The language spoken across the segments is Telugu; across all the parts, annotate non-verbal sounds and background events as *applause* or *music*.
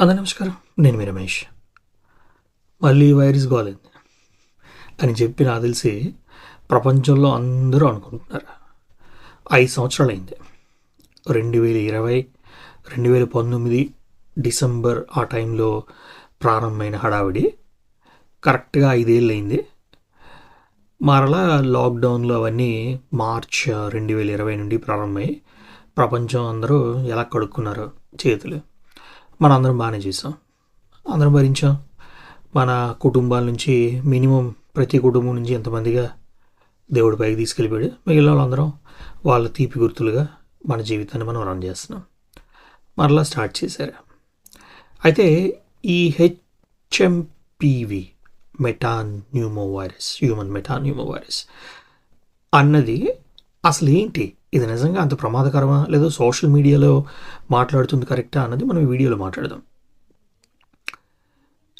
అందరి నమస్కారం. నేను మీ రమేష్. మళ్ళీ వైరస్ గోలింది అని చెప్పి నాకు తెలిసి ప్రపంచంలో అందరూ అనుకుంటున్నారు. ఐదు సంవత్సరాలు అయింది రెండు వేల ఇరవై రెండు వేల పంతొమ్మిది డిసెంబర్ ఆ టైంలో ప్రారంభమైన హడావిడి కరెక్ట్గా ఐదేళ్ళు అయింది మరలా లాక్డౌన్లో అవన్నీ మార్చ్ రెండు వేల ఇరవై నుండి ప్రారంభమై ప్రపంచం అందరూ ఎలా కడుక్కున్నారు చేతులు. మనందరం బాగానే చేసాం. అందరం భరించాం. మన కుటుంబాల నుంచి మినిమం ప్రతి కుటుంబం నుంచి ఎంతమందిగా దేవుడి పైకి తీసుకెళ్ళిపోయాడు. మిగిలిన వాళ్ళందరం వాళ్ళ తీపి గుర్తులుగా మన జీవితాన్ని మనం రన్ చేస్తున్నాం. మరలా స్టార్ట్ చేశారు. అయితే ఈ HMPV మెటాన్ pneumo virus human మెటాన్ pneumo virus అన్నది అసలు ఏంటి ఇది నిజంగా అంత ప్రమాదకరమా? లేదా సోషల్ మీడియాలో మాట్లాడుతుంది కరెక్టా అన్నది మనం ఈ వీడియోలో మాట్లాడదాం.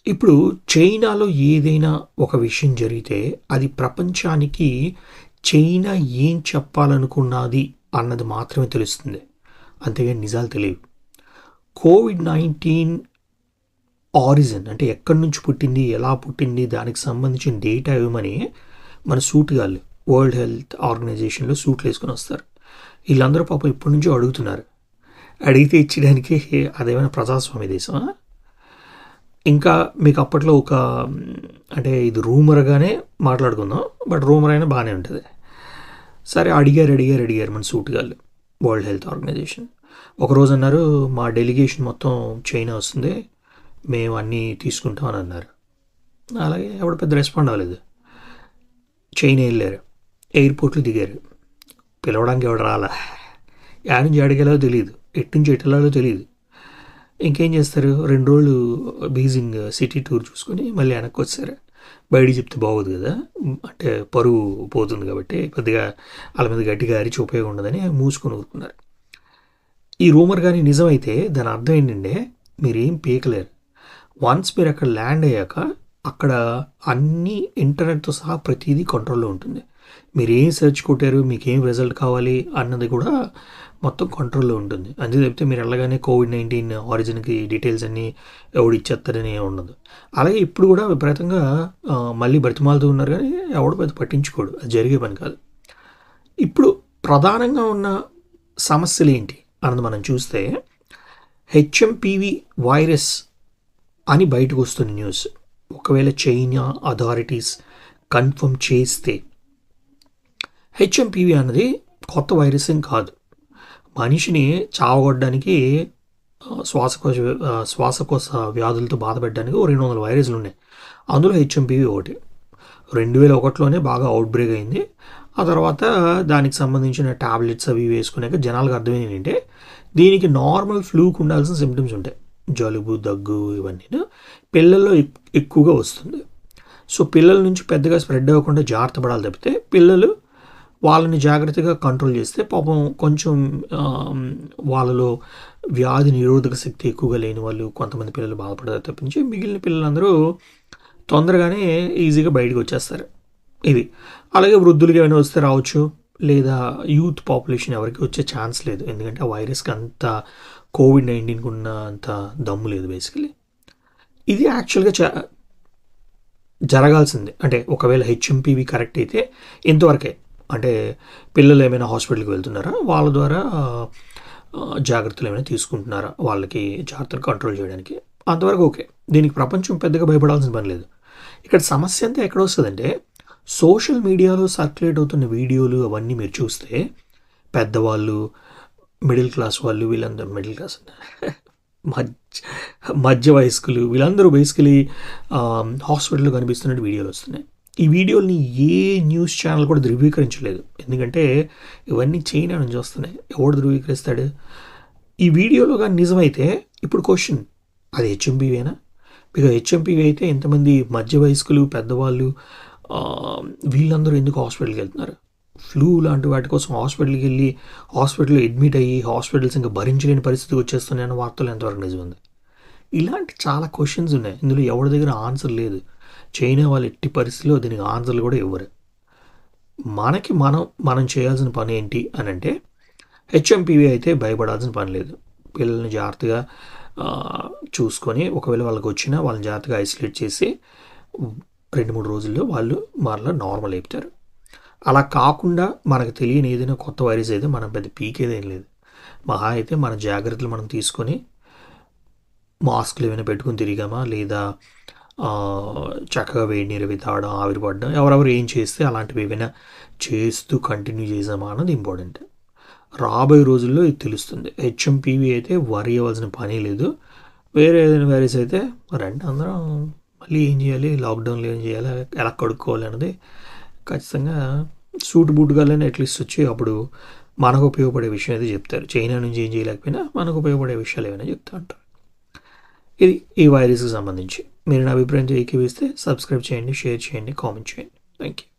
ఇప్పుడు చైనాలో ఏదైనా ఒక విషయం జరిగితే అది ప్రపంచానికి చైనా ఏం చెప్పాలనుకున్నది అన్నది మాత్రమే తెలుస్తుంది. అంతేగాని నిజాలు తెలియవు. కోవిడ్ నైన్టీన్ ఆరిజిన్ అంటే ఎక్కడి నుంచి పుట్టింది ఎలా పుట్టింది దానికి సంబంధించిన డేటా ఇవ్వమని మన సూట్ సూటుగాళ్ళు వరల్డ్ హెల్త్ ఆర్గనైజేషన్లో సూట్లు వేసుకొని వస్తారు. వీళ్ళందరూ పాపం ఇప్పటి నుంచో అడుగుతున్నారు. అడిగితే ఇచ్చడానికి అదేమైనా ప్రజాస్వామ్య దేశమా? ఇంకా మీకు అప్పట్లో ఒక అంటే ఇది రూమర్గానే మాట్లాడుకుందాం. బట్ రూమర్ అయినా బాగానే ఉంటుంది. సరే అడిగారు అడిగారు అడిగారు మన సూట్ గాళ్ళు వరల్డ్ హెల్త్ ఆర్గనైజేషన్. ఒకరోజు అన్నారు మా డెలిగేషన్ మొత్తం చైనా వస్తుంది. మేము అన్నీ తీసుకుంటామని అన్నారు. అలాగే ఎవడు పెద్ద రెస్పాండ్ అవ్వలేదు. చైనా వెళ్ళారు. ఎయిర్పోర్ట్లో దిగారు. పిలవడానికి ఎవడు రాలా? యా నుంచి అడిగేలాగో తెలియదు ఎటు నుంచి ఎటులాలో తెలియదు ఇంకేం చేస్తారు? రెండు రోజులు బీజింగ్ సిటీ టూర్ చూసుకొని మళ్ళీ వెనక్కి వచ్చారు. బయట చెప్తే బాగోదు కదా. అంటే పరువు పోతుంది కాబట్టి కొద్దిగా వాళ్ళ మీద గట్టిగా అరిచి ఉపయోగం ఉండదని మూసుకొని ఊరుకున్నారు. ఈ రూమర్ కానీ నిజమైతే దాని అర్థం ఏంటంటే మీరేం పీకలేరు. వన్స్ మీరు అక్కడ ల్యాండ్ అయ్యాక అక్కడ అన్ని ఇంటర్నెట్తో సహా ప్రతిదీ కంట్రోల్లో ఉంటుంది. మీరు ఏం సెర్చ్ కొట్టారు మీకు ఏం రిజల్ట్ కావాలి అన్నది కూడా మొత్తం కంట్రోల్లో ఉంటుంది. అంతే చెప్తే మీరు వెళ్ళగానే కోవిడ్ నైన్టీన్ ఆరిజిన్కి డీటెయిల్స్ అన్నీ ఎవడు ఇచ్చేస్తారని ఉండదు. అలాగే ఇప్పుడు కూడా విపరీతంగా మళ్ళీ బ్రతిమాలుతూ ఉన్నారు కానీ ఎవడు పెద్ద పట్టించుకోడు. అది జరిగే పని కాదు. ఇప్పుడు ప్రధానంగా ఉన్న సమస్యలు ఏంటి అన్నది మనం చూస్తే హెచ్ఎంపివి వైరస్ అని బయటకు వస్తుంది న్యూస్ ఒకవేళ చైనా అథారిటీస్ కన్ఫర్మ్ చేస్తే హెచ్ఎంపివి అన్నది కొత్త వైరస్ ఏం కాదు. మనిషిని చావగొట్టడానికి శ్వాసకోశ శ్వాసకోశ వ్యాధులతో బాధపెట్టడానికి ఓ రెండు వందల వైరస్లు ఉన్నాయి. అందులో హెచ్ఎంపివి ఒకటి. రెండు వేల ఒకటిలోనే బాగా అవుట్ బ్రేక్ అయింది. ఆ తర్వాత దానికి సంబంధించిన టాబ్లెట్స్ అవి వేసుకున్నాక జనాలకు అర్థమైంది ఏంటంటే దీనికి నార్మల్ ఫ్లూకి ఉండాల్సిన సిమ్టమ్స్ ఉంటాయి. జలుబు దగ్గు ఇవన్నీ పిల్లల్లో ఎక్- ఎక్కువగా వస్తుంది. సో పిల్లల నుంచి పెద్దగా స్ప్రెడ్ అవ్వకుండా జాగ్రత్త పడాలి తప్పితే పిల్లలు వాళ్ళని జాగ్రత్తగా కంట్రోల్ చేస్తే పాపం కొంచెం వాళ్ళలో వ్యాధి నిరోధక శక్తి ఎక్కువగా లేని వాళ్ళు కొంతమంది పిల్లలు బాధపడతారు తప్పించి మిగిలిన పిల్లలందరూ తొందరగానే ఈజీగా బయటకు వచ్చేస్తారు. ఇది. అలాగే వృద్ధులకి ఏమైనా వస్తే రావచ్చు. లేదా యూత్ పాపులేషన్ ఎవరికి వచ్చే ఛాన్స్ లేదు. ఎందుకంటే ఆ వైరస్కి అంత కోవిడ్ నైన్టీన్కి ఉన్న అంత దమ్ము లేదు బేసికలీ. ఇది యాక్చువల్గా జరగాల్సిందే. అంటే ఒకవేళ హెచ్ఎంపీవి కరెక్ట్ అయితే ఇంతవరకే అంటే పిల్లలు ఏమైనా హాస్పిటల్కి వెళ్తున్నారా? వాళ్ళ ద్వారా జాగ్రత్తలు ఏమైనా తీసుకుంటున్నారా? వాళ్ళకి జాగ్రత్తలు కంట్రోల్ చేయడానికి? అంతవరకు ఓకే. దీనికి ప్రపంచం పెద్దగా భయపడాల్సిన పని లేదు. ఇక్కడ సమస్య అంతా ఎక్కడ వస్తుందంటే సోషల్ మీడియాలో సర్క్యులేట్ అవుతున్న వీడియోలు అవన్నీ మీరు చూస్తే పెద్దవాళ్ళు మిడిల్ క్లాస్ వాళ్ళు వీళ్ళందరూ మిడిల్ క్లాస్ *laughs* మధ్య మధ్య వయస్కులు వీళ్ళందరూ బేసికలీ హాస్పిటల్లో కనిపిస్తున్నట్టు వీడియోలు వస్తున్నాయి. ఈ వీడియోల్ని ఏ న్యూస్ ఛానల్ కూడా ధృవీకరించలేదు. ఎందుకంటే ఇవన్నీ చైనా నుంచి వస్తున్నాయి. ఎవడు ధృవీకరిస్తాడు? ఈ వీడియోలో కానీ నిజమైతే ఇప్పుడు క్వశ్చన్ అది హెచ్ఎంపీవేనా? బికాజ్ హెచ్ఎంపీవి అయితే ఎంతమంది మధ్య వయస్కులు పెద్దవాళ్ళు వీళ్ళందరూ ఎందుకు హాస్పిటల్కి వెళ్తున్నారు? ఫ్లూ లాంటి వాటి కోసం హాస్పిటల్కి వెళ్ళి హాస్పిటల్లో అడ్మిట్ అయ్యి హాస్పిటల్స్ ఇంకా భరించలేని పరిస్థితికి వచ్చేస్తున్నాయన్న వార్తలు ఎంతవరకు నిజం ఉంది? ఇలాంటి చాలా క్వశ్చన్స్ ఉన్నాయి. ఇందులో ఎవరి దగ్గర ఆన్సర్ లేదు. చైనా వాళ్ళు ఎట్టి పరిస్థితిలో దీనికి ఆన్సర్లు కూడా ఇవ్వరు. మనకి మనం మనం చేయాల్సిన పని ఏంటి అని అంటే హెచ్ఎంపీవీ అయితే భయపడాల్సిన పని లేదు. పిల్లల్ని జాగ్రత్తగా చూసుకొని ఒకవేళ వాళ్ళకి వచ్చినా వాళ్ళని జాగ్రత్తగా ఐసోలేట్ చేసి రెండు మూడు రోజుల్లో వాళ్ళు మరలా నార్మల్ అయిపోతారు. అలా కాకుండా మనకు తెలియని ఏదైనా కొత్త వైరస్ అయితే మనం పెద్ద పీకేదేం లేదు. మహా అయితే మన జాగ్రత్తలు మనం తీసుకొని మాస్క్లు ఏమైనా పెట్టుకుని తిరిగామా లేదా చక్కగా వేడి నీరు తాగడం ఆవిరిపడడం ఎవరెవరు ఏం చేస్తే అలాంటివి ఏమైనా చేస్తూ కంటిన్యూ చేసామా అన్నది ఇంపార్టెంట్ రాబోయే రోజుల్లో ఇది తెలుస్తుంది. హెచ్ఎంపీవీ అయితే వరి అవ్వాల్సిన పని లేదు. వేరే ఏదైనా వైరస్ అయితే రండి అందరం మళ్ళీ ఏం చేయాలి? లాక్డౌన్లో ఏం చేయాలి? ఎలా కడుక్కోవాలి అన్నది ఖచ్చితంగా సూట్ బూట్గానే అట్లీస్ట్ వచ్చి అప్పుడు మనకు ఉపయోగపడే విషయం అయితే చెప్తారు. చైనా నుంచి ఏం చేయలేకపోయినా మనకు ఉపయోగపడే విషయాలు ఏమైనా చెప్తా ఉంటారు. ఇది ఈ వైరస్కి సంబంధించి. మీరు నా అభిప్రాయం ఏకీవిస్తే సబ్స్క్రైబ్ చేయండి షేర్ చేయండి కామెంట్ చేయండి. Thank you